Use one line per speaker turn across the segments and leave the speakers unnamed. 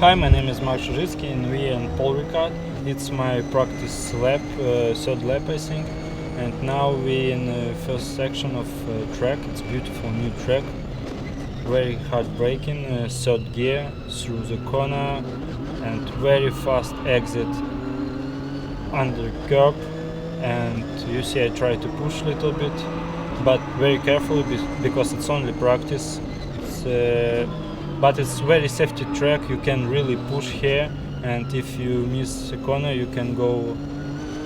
Hi, my name is Mark Shuzitsky and we are in Paul Ricard. It's my practice lap, uh, third lap I think. And now we in the first section of uh, track. It's beautiful new track. Very hard braking, uh, third gear through the corner and very fast exit under curb. And you see I try to push a little bit, but very carefully because it's only practice. It's, uh, but it's very safety track. You can really push here, and if you miss a corner, you can go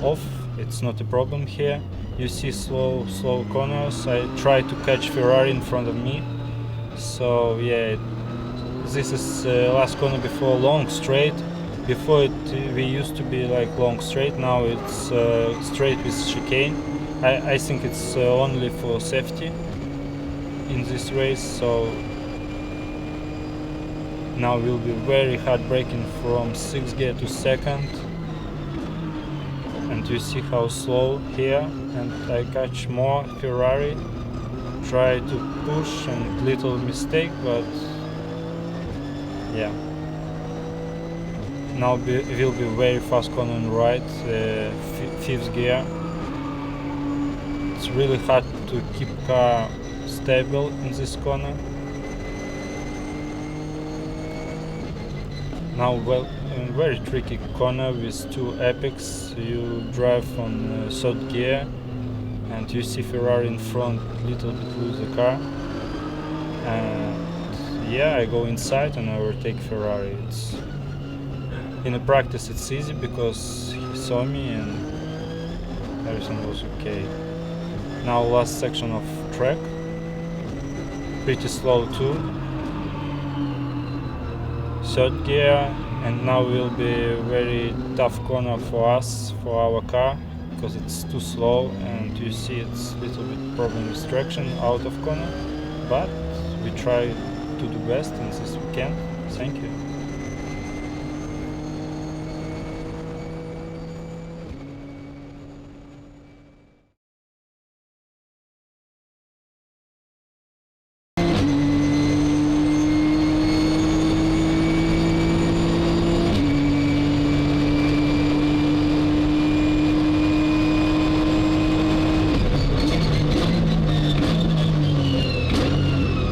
off. It's not a problem here. You see slow, slow corners. I try to catch Ferrari in front of me. So yeah, this is uh, last corner before long straight. Before it, we used to be like long straight. Now it's uh, straight with chicane. I, I think it's uh, only for safety in this race. So now will be very hard braking from sixth gear to second. And you see how slow here. And I catch more Ferrari. Try to push and little mistake, but yeah. Now be, will be very fast on right, uh, fifth gear. It's really hard to keep car stable in this corner. Now, well, a very tricky corner with two epics. You drive on uh, third gear, and you see Ferrari in front, a little bit lose the car. And yeah, I go inside and I overtake Ferrari. It's in the practice it's easy because he saw me and everything was okay. Now last section of track, pretty slow too. Third gear, and now will be very tough corner for us for our car because it's too slow and you see it's a little bit problem with traction out of corner, but we try to do best and this we can. Thank you.